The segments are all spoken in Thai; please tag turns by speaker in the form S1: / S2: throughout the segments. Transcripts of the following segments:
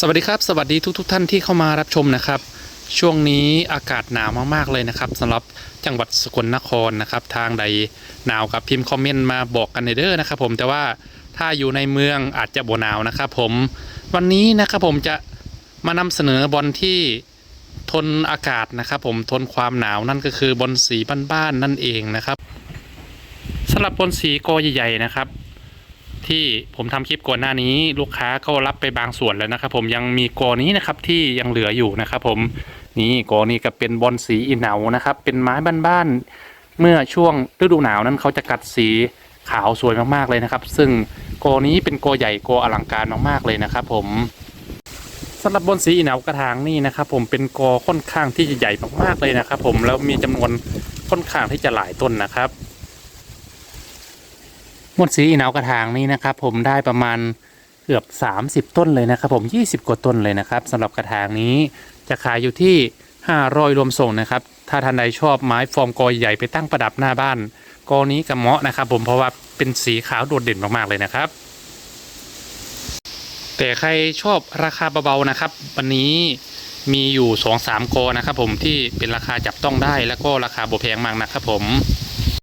S1: สวัสดีครับ สวัสดีทุกทท่านที่เข้ามารับชมนะครับ ช่วงนี้อากาศหนาวมากๆเลยนะครับสำหรับจังหวัดสกลนครนะครับ ทางใดหนาวกับพิมพ์คอมเมนต์มาบอกกันในเด้อนะครับ ผมแต่ว่าถ้าอยู่ในเมืองอาจจะบ่หนาวนะครับ ผมวันนี้นะครับผมจะมานำเสนอบอลที่ทนอากาศนะครับ ผมทนความหนาวนั่นก็คือบอลสีบ้านๆนั่นเองนะครับสำหรับบอลสีกอใหญ่ๆนะครับ ที่ผมทำคลิปก่อนหน้านี้ ลูกค้าก็รับไปบางส่วนแล้วนะครับ ผมยังมีกอนี้นะครับที่ยังเหลืออยู่นะครับ ผมนี่กอนี้ก็เป็นบอลสีอีเหนานะครับ เป็นไม้บ้านๆเมื่อช่วงฤดูหนาวนั้นเขาจะกัดสีขาวสวยมากๆเลยนะครับ ซึ่งกอนี้เป็นกอใหญ่กออลังการมากๆเลยนะครับ ผมสำหรับบอลสีอีเหนากระถางนี่นะครับผมเป็นกอค่อนข้างที่จะใหญ่มากๆเลยนะครับ ผมแล้วมีจำนวนค่อนข้างที่จะหลายต้นนะครับ มดสีอีเหนากระถางนี้นะครับ ผมได้ประมาณเกือบ 30 ต้นเลยนะครับ ผม 20 กว่าต้นเลยนะครับสำหรับกระถางนี้จะขายอยู่ที่ 500 รวมส่งนะครับ ถ้าท่านใดชอบไม้ฟอร์มกอใหญ่ไปตั้งประดับหน้าบ้านกอนี้กับเหมาะนะครับ ผมเพราะว่าเป็นสีขาวโดดเด่นมากๆเลยนะครับ แต่ใครชอบราคาเบาๆนะครับ วันนี้มีอยู่ 2-3 กอนะครับ ผมที่เป็นราคาจับต้องได้ แล้วก็ราคาบ่แพงมากนะครับ ผม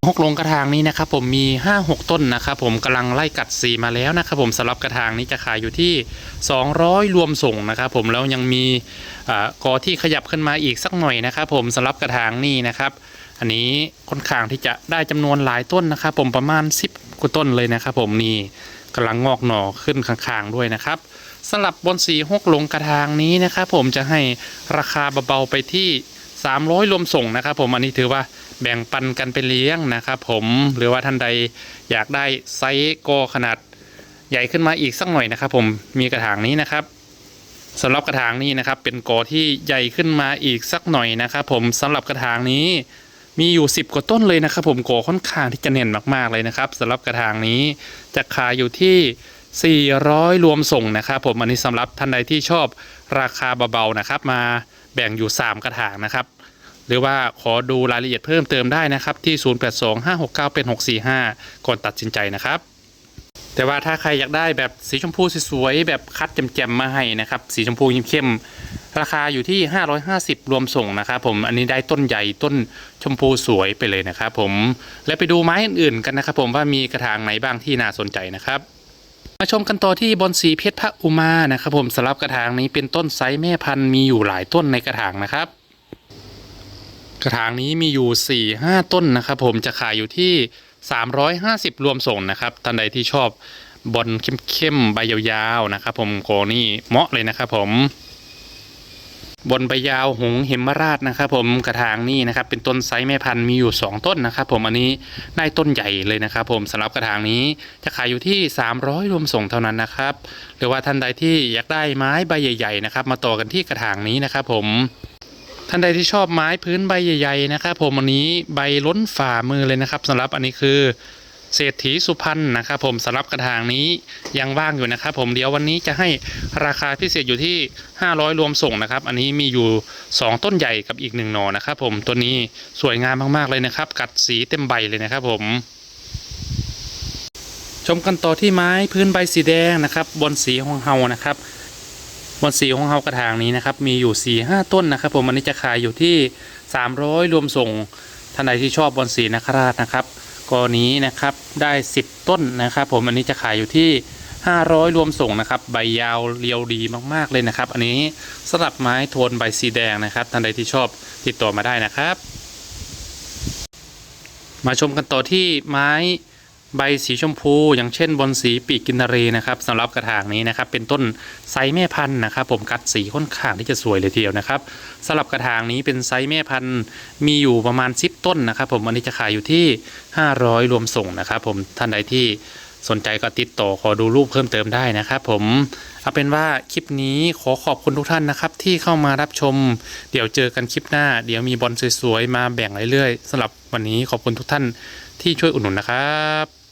S1: หกลงกระถางนี้นะครับผมมี 5 6 ต้นนะครับผมกำลังไล่กัดสีมาแล้วนะครับผมสำหรับกระถางนี้จะขายอยู่ที่ 200 รวมส่งนะครับผมแล้วยังมีอ่ากอที่ขยับขึ้นมาอีกสักหน่อยนะครับผมสำหรับกระถางนี้นะครับ อันนี้ค่อนข้างที่จะได้จำนวนหลายต้นนะครับผมประมาณ 10กว่าต้นเลยนะครับผมนี่กำลังงอกหน่อขึ้นข้างๆด้วยนะครับสำหรับบนสีหกลงกระถางนี้นะครับผมจะให้ราคาเบาๆไปที่ 300 รวมส่งนะครับผมอันนี้ถือว่าแบ่งปันกันไปเลี้ยงนะครับผมหรือว่าท่านใดอยากได้ไซส์กอขนาดใหญ่ขึ้นมาอีกสักหน่อยนะครับ ผมมีกระถางนี้นะครับสำหรับกระถางนี้นะครับ เป็นกอที่ใหญ่ขึ้นมาอีกสักหน่อยนะครับผมสำหรับกระถางนี้มีอยู่ 10 กว่าต้นเลยนะครับ ผมกอค่อนข้างที่จะเน่นมากๆเลยนะครับสำหรับกระถางนี้จะขายอยู่ที่ 400 รวมส่งนะครับ ผมอันนี้สำหรับท่านใดที่ชอบราคาเบาๆนะครับ มาแบ่งอยู่ 3 กระถางนะครับ หรือว่าขอดูรายละเอียดเพิ่มเติมได้นะครับที่ 082569เป็น645 ก่อนตัดสินใจนะครับ แต่ว่าถ้าใครอยากได้แบบสีชมพูสวยๆแบบคัดแจ่มๆมาให้นะครับ สีชมพูเข้มๆราคาอยู่ที่ 550 รวมส่งนะครับผมอันนี้ได้ต้นใหญ่ต้นชมพูสวยไปเลยนะครับผมและไปดูไม้อื่นๆกันนะครับผมว่ามีกระถางไหนบ้างที่น่าสนใจนะครับมาชมกันต่อที่บอนสีเพชรพระอุมานะครับผมสำหรับกระถางนี้เป็นต้นไซส์แม่พันธุ์มีอยู่หลายต้นในกระถางนะครับ กระถางนี้มีอยู่ 4 5 ต้นนะครับ ผมจะขายอยู่ที่ 350 รวมส่งนะครับท่านใดที่ชอบบอลเข้มๆใบยาวๆนะครับ ผมโกนี่เหมาะเลยนะครับ ผมบนใบยาวหงเหมราชนะครับ ผมกระถางนี้นะครับ เป็นต้นไซส์แม่พันธุ์มีอยู่ 2 ต้นนะครับ ผมอันนี้ได้ต้นใหญ่เลยนะครับ ผมสำหรับกระถางนี้จะขายอยู่ที่ 300 รวมส่งเท่านั้นนะครับ หรือว่าท่านใดที่อยากได้ไม้ใบใหญ่ ๆ นะครับ มาต่อกันที่กระถางนี้นะครับ ผม ท่านใดที่ชอบไม้พื้นใบใหญ่ๆนะครับผมอันนี้ใบล้นฝ่ามือเลยนะครับสำหรับอันนี้คือเศรษฐีสุพรรณนะครับผมสำหรับกระถางนี้ยังว่างอยู่นะครับ ผมเดี๋ยววันนี้จะให้ราคาพิเศษอยู่ที่ 500 รวมส่งนะครับ อันนี้มีอยู่ 2 ต้นใหญ่กับอีกหนึ่งหน่อนะครับ ผมตัวนี้สวยงามมากๆเลยนะครับ กัดสีเต็มใบเลยนะครับ ผม ชมกันต่อที่ไม้พื้นใบสีแดงนะครับ บนสีของเฮานะครับ บนสีของเฮากระถางนี้นะครับมีอยู่4ี่ห้าต้นนะครับ ผมอันนี้จะขายอยู่ที่ 300 รวมส่งท่านใดที่ชอบบอนสีนคราชนะครับกรณีนะครับได้ 10 ต้นนะครับ ผมอันนี้จะขายอยู่ที่ 500 รวมส่งนะครับ ใบยาวเรียวดีมากๆเลยนะครับ อันนี้สลับไม้โทนใบสีแดงนะครับท่านใดที่ชอบติดต่อมาได้นะครับ มาชมกันต่อที่ไม้ ใบสีชมพูอย่างเช่นบอนสีปีกกินนารีนะครับสำหรับกระถางนี้นะครับเป็นต้นไซส์แม่พันธุ์นะครับผมกัดสีค่อนข้างที่จะสวยเลยทีเดียวนะครับสำหรับกระถางนี้เป็นไซส์แม่พันธุ์มีอยู่ประมาณ10ต้นนะครับผมอันนี้จะขายอยู่ที่ 500 รวมส่งนะครับผมท่านใดที่สนใจก็ติดต่อขอดูรูปเพิ่มเติมได้นะครับผมเอาเป็นว่าคลิปนี้ขอขอบคุณทุกท่านนะครับ ที่เข้ามารับชม เดี๋ยวเจอกันคลิปหน้า เดี๋ยวมีบอลสวยๆ มาแบ่งเรื่อยๆสำหรับวันนี้ขอบคุณทุกท่านที่ช่วยอุดหนุนนะครับ